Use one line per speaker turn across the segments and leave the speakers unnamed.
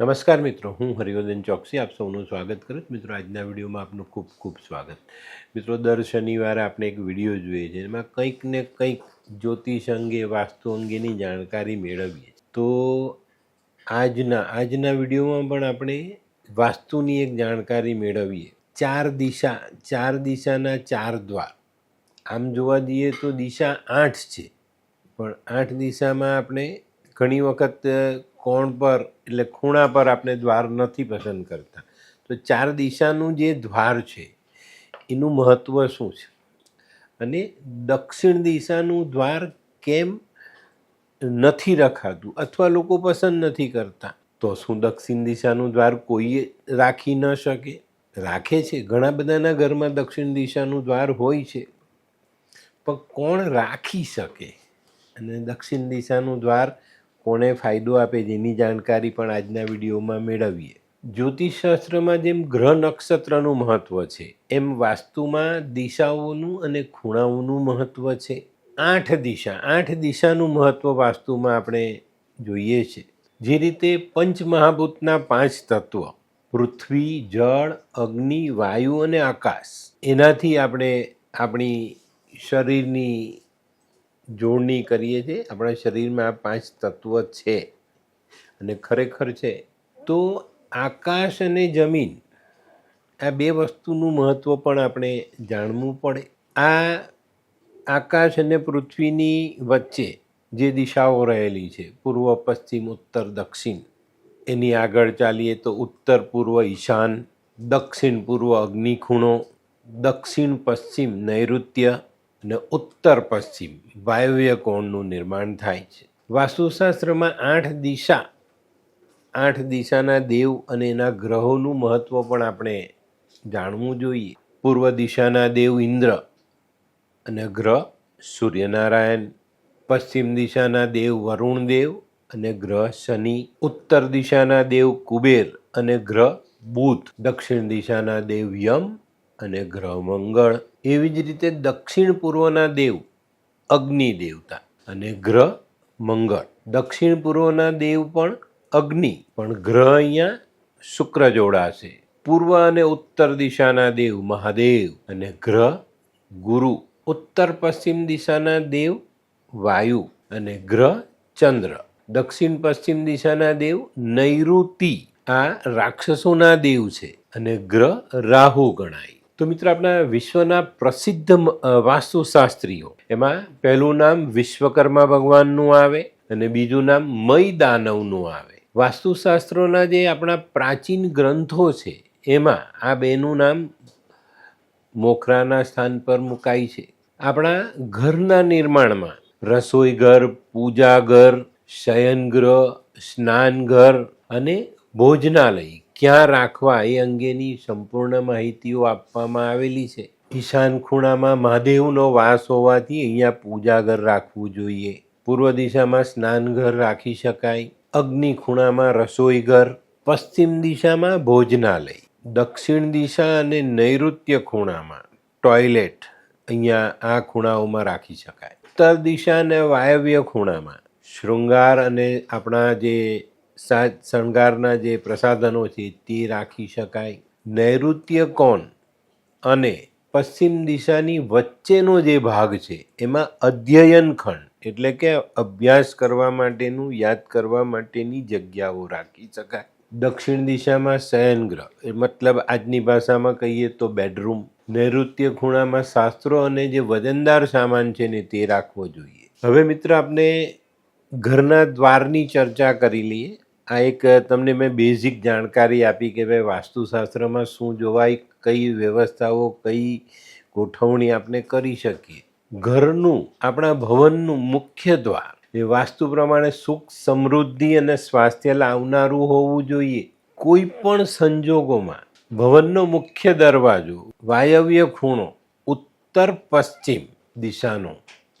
નમસ્કાર મિત્રો, હું હરિવર્ધન ચોકસી, આપ સૌનું સ્વાગત કરું છું. મિત્રો, આજના વિડીયોમાં આપનું ખૂબ ખૂબ સ્વાગત. મિત્રો, દર શનિવારે આપણે એક વીડિયો જોઈએ છીએ એમાં કંઈક ને કંઈક જ્યોતિષ અંગે, વાસ્તુ અંગેની જાણકારી મેળવીએ તો આજના આજના વિડીયોમાં પણ આપણે વાસ્તુની એક જાણકારી મેળવીએ. ચાર દિશા, ચાર દિશાના ચાર દ્વાર. આમ જોવા જઈએ તો દિશા આઠ છે. પણ આઠ દિશામાં આપણે ઘણી વખત કોણ પર, એટલે ખૂણા પર આપણે દ્વાર નથી પસંદ કરતા. તો ચાર દિશાનું જે દ્વાર છે, એનું મહત્ત્વ શું છે? અને દક્ષિણ દિશાનું દ્વાર કેમ નથી રખાતું અથવા લોકો પસંદ નથી કરતા? તો શું દક્ષિણ દિશાનું દ્વાર કોઈએ રાખી ન શકે? રાખે છે. ઘણા બધાના ઘરમાં દક્ષિણ દિશાનું દ્વાર હોય છે. પણ કોણ રાખી શકે? અને દક્ષિણ દિશાનું દ્વાર કોને ફાયદો આપે જેની જાણકારી પણ આજના વિડીયોમાં મેળવીએ. જ્યોતિષશાસ્ત્રમાં જેમ ગ્રહ નક્ષત્રનું મહત્ત્વ છે, એમ વાસ્તુમાં દિશાઓનું અને ખૂણાઓનું મહત્ત્વ છે. આઠ દિશા, આઠ દિશાનું મહત્ત્વ વાસ્તુમાં આપણે જોઈએ છે. જે રીતે પંચમહાભૂતના પાંચ તત્વ, પૃથ્વી, જળ, અગ્નિ, વાયુ અને આકાશ, એનાથી આપણે આપણી શરીરની જોડણી કરીએ છીએ. આપણા શરીરમાં આ પાંચ તત્વ છે અને ખરેખર છે. તો આકાશ અને જમીન, આ બે વસ્તુનું મહત્ત્વ પણ આપણે જાણવું પડે. આ આકાશ અને પૃથ્વીની વચ્ચે જે દિશાઓ રહેલી છે, પૂર્વ, પશ્ચિમ, ઉત્તર, દક્ષિણ, એની આગળ ચાલીએ તો ઉત્તર, પૂર્વ, ઈશાન, દક્ષિણ, પૂર્વ અગ્નિખૂણો દક્ષિણ, પશ્ચિમ, નૈઋત્ય અને ઉત્તર પશ્ચિમ વાયવ્ય કોણનું નિર્માણ થાય છે. વાસ્તુશાસ્ત્રમાં આઠ દિશા, આઠ દિશાના દેવ અને એના ગ્રહોનું મહત્ત્વ પણ આપણે જાણવું જોઈએ. પૂર્વ દિશાના દેવ ઇન્દ્ર અને ગ્રહ સૂર્યનારાયણ, પશ્ચિમ દિશાના દેવ વરુણ દેવ અને ગ્રહ શનિ, ઉત્તર દિશાના દેવ કુબેર અને ગ્રહ બુધ, દક્ષિણ દિશાના દેવ યમ અને ગ્રહ મંગળ. એવી જ રીતે દક્ષિણ પૂર્વના દેવ, અગ્નિ દેવતા અને ગ્રહ મંગળ. દક્ષિણ પૂર્વના દેવ પણ અગ્નિ, પણ ગ્રહ અહીંયા શુક્ર જોડાશે પૂર્વ અને ઉત્તર દિશાના દેવ મહાદેવ અને ગ્રહ ગુરુ. ઉત્તર પશ્ચિમ દિશાના દેવ વાયુ અને ગ્રહ ચંદ્ર. દક્ષિણ પશ્ચિમ દિશાના દેવ નૈઋતિ. આ રાક્ષસોના દેવ છે અને ગ્રહ રાહુ ગણાય. તો મિત્રો, આપણા વિશ્વના પ્રસિદ્ધ વાસ્તુશાસ્ત્રીઓ. એમાં પહેલું નામ વિશ્વકર્મા ભગવાનનું આવે અને બીજું નામ મય દાનવનું આવે. વાસ્તુશાસ્ત્રોના જે આપણા પ્રાચીન ગ્રંથો છે, એમાં આ બેનું નામ મોખરાના સ્થાન પર મુકાય છે. આપણા ઘરના નિર્માણમાં રસોઈ ઘર, પૂજા ઘર, શયનગૃહ સ્નાનઘર અને ભોજનાલય ક્યાં રાખવા એ અંગેની સંપૂર્ણ માહિતીઓ આપવામાં આવેલી છે. ઈશાન ખૂણામાં મહાદેવનો વાસ હોવાથી અહીંયા પૂજાઘર રાખવું જોઈએ. પૂર્વ દિશામાં સ્નાનઘર રાખી શકાય. અગ્નિ ખૂણામાં રસોઈ ઘર. પશ્ચિમ દિશામાં ભોજનાલય. દક્ષિણ દિશા અને નૈઋત્ય ખૂણામાં ટોયલેટ. અહીંયા આ ખૂણાઓમાં રાખી શકાય. ઉત્તર દિશા અને વાયવ્ય ખૂણામાં શૃંગાર અને આપણા જે સાજ શણગારના જે પ્રસાધનો છે તે રાખી શકાય. નૈઋત્ય કોણ અને પશ્ચિમ દિશાની વચ્ચેનો જે ભાગ છે, એમાં અધ્યયન ખંડ, એટલે કે અભ્યાસ કરવા માટેનું, યાદ કરવા માટેની જગ્યાઓ રાખી શકાય. દક્ષિણ દિશામાં શયનગ્રહ મતલબ આજની ભાષામાં કહીએ તો બેડરૂમ. નૈઋત્ય ખૂણામાં શાસ્ત્રો અને જે વજનદાર સામાન છે ને તે રાખવો જોઈએ. હવે મિત્ર, આપણે ઘરના દ્વારની ચર્ચા કરી લઈએ. આ એક તમને મેં બેઝિક જાણકારી આપી કે ભાઈ વાસ્તુશાસ્ત્રમાં શું જોવાય, કઈ વ્યવસ્થાઓ, કઈ ગોઠવણી આપણે કરી શકીએ. ઘરનું, આપણા ભવનનું મુખ્ય દ્વાર, એ વાસ્તુ પ્રમાણે સુખ, સમૃદ્ધિ અને સ્વાસ્થ્ય લાવનારું હોવું જોઈએ. કોઈ પણ સંજોગોમાં, ભવનનો મુખ્ય દરવાજો, વાયવ્ય ખૂણો, ઉત્તર પશ્ચિમ દિશાનો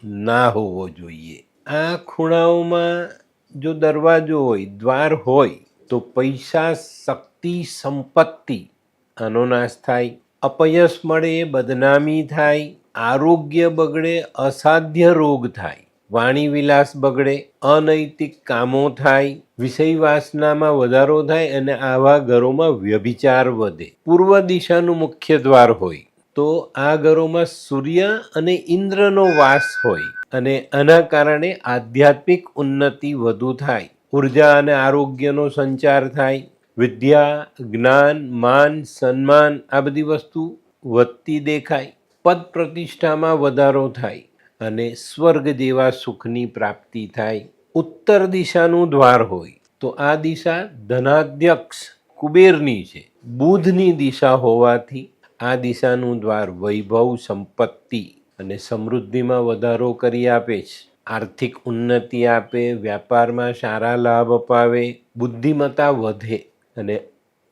ના હોવો જોઈએ. આ ખૂણાઓમાં જો દરવાજો હોય, દ્વાર હોય, તો પૈસા, શક્તિ, સંપત્તિ, આનો નાશ થાય, અપયશ મળે, બદનામી થાય, આરોગ્ય બગડે, અસાધ્ય રોગ થાય વાણી વિલાસ બગડે, અનૈતિક કામો થાય વિષય વાસનામાં વધારો થાય અને આવા ઘરોમાં વ્યભિચાર વધે. પૂર્વ દિશાનું મુખ્ય દ્વાર હોય તો આ ઘરોમાં સૂર્ય અને ઇન્દ્રનો વાસ હોય અને આના કારણે આધ્યાત્મિક ઉન્નતિ વધુ થાય. ઊર્જા અને આરોગ્યનો સંચાર થાય. વિદ્યા, જ્ઞાન, માન, સન્માન આ બધી વસ્તુ વધતી દેખાય. પદ પ્રતિષ્ઠામાં વધારો થાય અને સ્વર્ગ જેવા સુખની પ્રાપ્તિ થાય. ઉત્તર દિશાનું દ્વાર હોય તો આ દિશા ધનાધ્યક્ષ કુબેરની છે. બુધની દિશા હોવાથી આ દિશાનું દ્વાર વૈભવ સંપત્તિ અને સમૃદ્ધિમાં વધારો કરી આપે છે. આર્થિક ઉન્નતિ આપે, વ્યાપારમાં સારા લાભ અપાવે, બુદ્ધિમત્તા વધે અને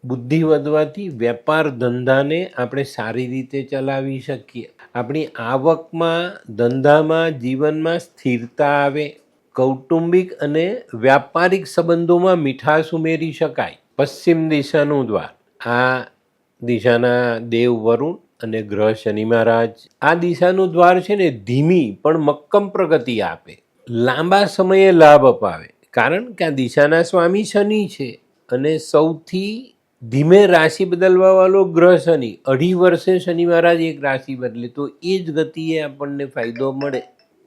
બુદ્ધિ વધવાથી વેપાર ધંધાને આપણે સારી રીતે ચલાવી શકીએ. આપણી આવકમાં, ધંધામાં, જીવનમાં સ્થિરતા આવે, કૌટુંબિક અને વ્યાપારિક સંબંધોમાં મીઠાશ ઉમેરી શકાય. પશ્ચિમ દિશાનું દ્વાર. આ દિશાના દેવ વરુણ અને ગ્રહ શનિ મહારાજ. આ દિશાનું દ્વાર છે ને ધીમી પણ મક્કમ પ્રગતિ આપે. લાંબા સમયે લાભ અપાવે. કારણ કે આ દિશાના સ્વામી શનિ છે અને સૌથી ધીમે રાશિ બદલવા વાળો ગ્રહ શનિ. અઢી વર્ષે શનિ મહારાજ એક રાશિ બદલે તો એ જ ગતિએ આપણને ફાયદો મળે.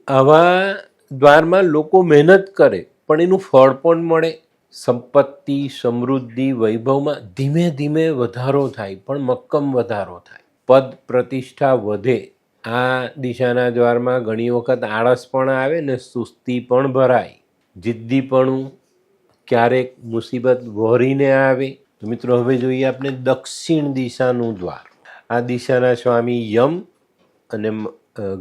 આવા દ્વારમાં લોકો મહેનત કરે પણ એનું ફળ પણ મળે. સંપત્તિ, સમૃદ્ધિ, વૈભવમાં ધીમે ધીમે વધારો થાય, પણ મક્કમ વધારો થાય. પદ પ્રતિષ્ઠા વધે. આ દિશાના દ્વારમાં ઘણી વખત આળસ પણ આવે ને સુસ્તી પણ ભરાય. જિદ્દીપણું ક્યારેક મુસીબત વહોરીને આવે. તો મિત્રો, હવે જોઈએ આપણે દક્ષિણ દિશાનું દ્વાર. આ દિશાના સ્વામી યમ અને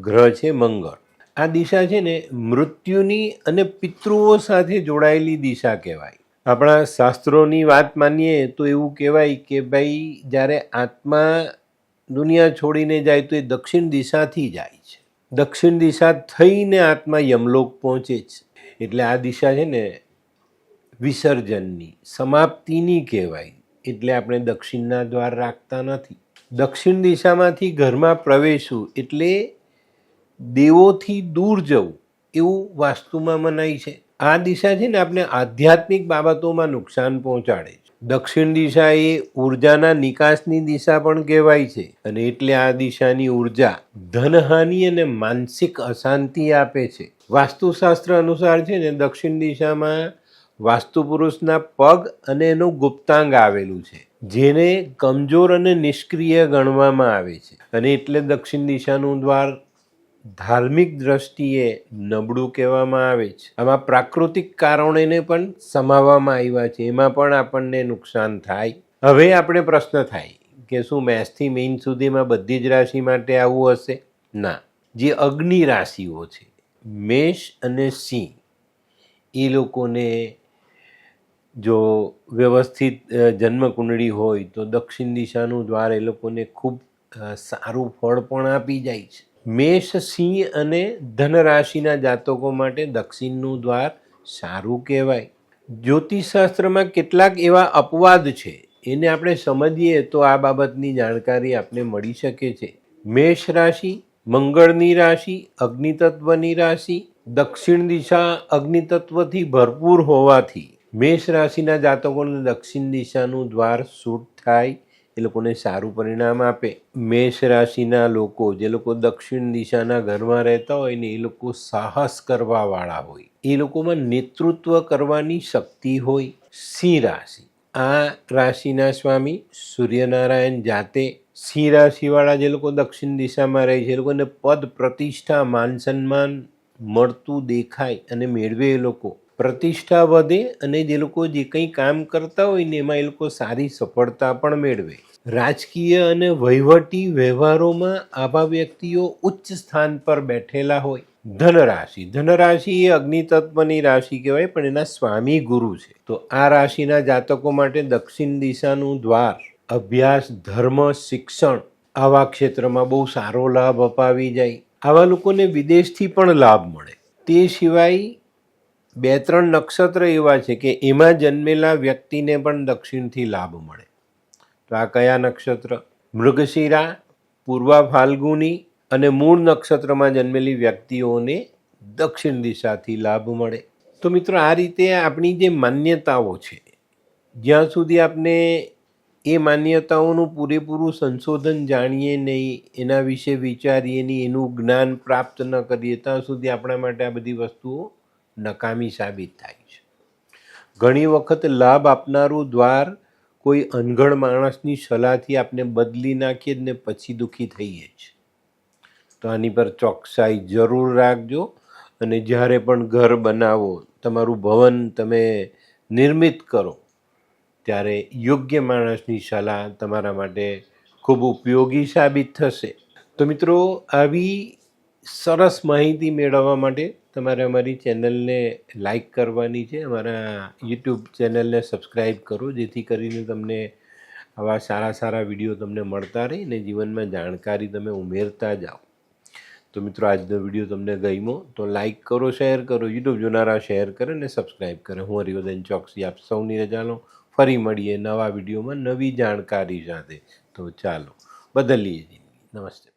ગ્રહ છે મંગળ. આ દિશા છે ને મૃત્યુની અને પિતૃઓ સાથે જોડાયેલી દિશા કહેવાય. આપણા શાસ્ત્રોની વાત માનીએ તો એવું કહેવાય કે ભાઈ, જ્યારે આત્મા દુનિયા છોડીને જાય તો એ દક્ષિણ દિશાથી જાય છે. દક્ષિણ દિશા થઈને આત્મા યમલોક પહોંચે છે. એટલે આ દિશા છે ને વિસર્જનની, સમાપ્તિની કહેવાય. એટલે આપણે દક્ષિણના દ્વાર રાખતા નથી. દક્ષિણ દિશામાંથી ઘરમાં પ્રવેશવું એટલે દેવોથી દૂર જવું એવું વાસ્તુમાં મનાય છે. આ દિશા છે ને આપણે આધ્યાત્મિક બાબતોમાં નુકસાન પહોંચાડે છે. દક્ષિણ દિશા એ ઉર્જાના નિકાસની દિશા પણ કહેવાય છે અને એટલે આ દિશાની ઊર્જા ધનહાનિ અને માનસિક અશાંતિ આપે છે. વાસ્તુશાસ્ત્ર અનુસાર છે ને દક્ષિણ દિશામાં વાસ્તુ પુરુષના પગ અને એનું ગુપ્તાંગ આવેલું છે, જેને કમજોર અને નિષ્ક્રિય ગણવામાં આવે છે અને એટલે દક્ષિણ દિશાનું દ્વાર ધાર્મિક દ્રષ્ટિએ નબળું કહેવામાં આવે છે. આમાં પ્રાકૃતિક કારણોને પણ સમાવવામાં આવ્યા છે. એમાં પણ આપણને નુકસાન થાય. હવે આપણે પ્રશ્ન થાય કે શું મેષથી મીન સુધીમાં બધી જ રાશિ માટે આવું હશે? ના. જે અગ્નિ રાશિઓ છે, મેષ અને સિંહ, એ લોકોને જો વ્યવસ્થિત જન્મકુંડળી હોય તો દક્ષિણ દિશાનું દ્વાર એ લોકોને ખૂબ સારું ફળ પણ આપી જાય છે. મેષ સિંહ અને ધન રાશિના જાતકો માટે દક્ષિણનું દ્વાર સારું કહેવાય. જ્યોતિષશાસ્ત્રમાં કેટલાક એવા અપવાદ છે, એને આપણે સમજીએ તો આ બાબતની જાણકારી આપને મળી શકે છે. મેષ રાશિ, મંગળની રાશિ, અગ્નિતત્વની રાશિ, દક્ષિણ દિશા અગ્નિતત્વથી ભરપૂર હોવાથી મેષ રાશિના જાતકોને દક્ષિણ દિશાનું દ્વાર સૂટ થાય એ લોકોને સારું પરિણામ આપે. મેષ રાશિના લોકો, જે લોકો દક્ષિણ દિશાના ઘરમાં રહેતા હોય ને, એ લોકો સાહસ કરવાવાળા હોય. એ લોકોમાં નેતૃત્વ કરવાની શક્તિ હોય. સિંહ રાશિ. આ રાશિના સ્વામી સૂર્યનારાયણ જાતે સિંહ રાશિવાળા જે લોકો દક્ષિણ દિશામાં રહે છે, એ લોકોને પદ, પ્રતિષ્ઠા, માન સન્માન મળતું દેખાય અને મેળવે એ લોકો. પ્રતિષ્ઠા વધે અને જે લોકો જે કંઈ કામ કરતા હોય ને એમાં એ લોકો સારી સફળતા પણ મેળવે. રાજકીય અને વહીવટી વ્યવહારોમાં આવા વ્યક્તિઓ ઉચ્ચ સ્થાન પર બેઠેલા હોય. ધનરાશિ. ધનરાશિ એ અગ્નિતત્વની રાશિ કહેવાય, પણ એના સ્વામી ગુરુ છે. તો આ રાશિના જાતકો માટે દક્ષિણ દિશાનું દ્વાર, અભ્યાસ, ધર્મ, શિક્ષણ આવા ક્ષેત્રમાં બહુ સારો લાભ અપાવી જાય. આવા લોકોને વિદેશથી પણ લાભ મળે. તે સિવાય બે ત્રણ નક્ષત્ર એવા છે કે એમાં જન્મેલા વ્યક્તિને પણ દક્ષિણથી લાભ મળે. તો આ કયા નક્ષત્ર? મૃગશિરા, પૂર્વા ફાલ્ગુની અને મૂળ નક્ષત્રમાં જન્મેલી વ્યક્તિઓને દક્ષિણ દિશાથી લાભ મળે. તો મિત્રો, આ રીતે આપણી જે માન્યતાઓ છે, જ્યાં સુધી આપણે એ માન્યતાઓનું પૂરેપૂરું સંશોધન જાણીએ નહીં, એના વિશે વિચારીએ નહીં, એનું જ્ઞાન પ્રાપ્ત ન કરીએ, ત્યાં સુધી આપણા માટે આ બધી વસ્તુઓ નકામી સાબિત થાય છે. ઘણી વખત લાભ આપનારું દ્વાર કોઈ અનગણ માણસની સલાહથી આપણે બદલી નાખીએ ને પછી દુઃખી થઈએ જ. તો આની પર ચોકસાઈ જરૂર રાખજો અને જ્યારે પણ ઘર બનાવો, તમારું ભવન તમે નિર્મિત કરો, ત્યારે યોગ્ય માણસની સલાહ તમારા માટે ખૂબ ઉપયોગી સાબિત થશે. તો મિત્રો, આવી સરસ માહિતી મેળવવા માટે તમારે અમારી ચેનલને લાઈક કરવાની છે. અમારા યુટ્યુબ ચેનલને સબસ્ક્રાઈબ કરો, જેથી કરીને તમને આવા સારા સારા વીડિયો તમને મળતા રહે ને જીવનમાં જાણકારી તમે ઉમેરતા જાઓ. તો મિત્રો, આજનો વીડિયો તમને ગમ્યો તો લાઈક કરો, શેર કરો, યુટ્યુબ જોનારા શેર કરે ને સબસ્ક્રાઈબ કરે. હું હરિવર્ધન ચોકસી, આપ સૌની રજા લો. ફરી મળીએ નવા વિડીયોમાં નવી જાણકારી સાથે. તો ચાલો, બદલીએ નમસ્તે.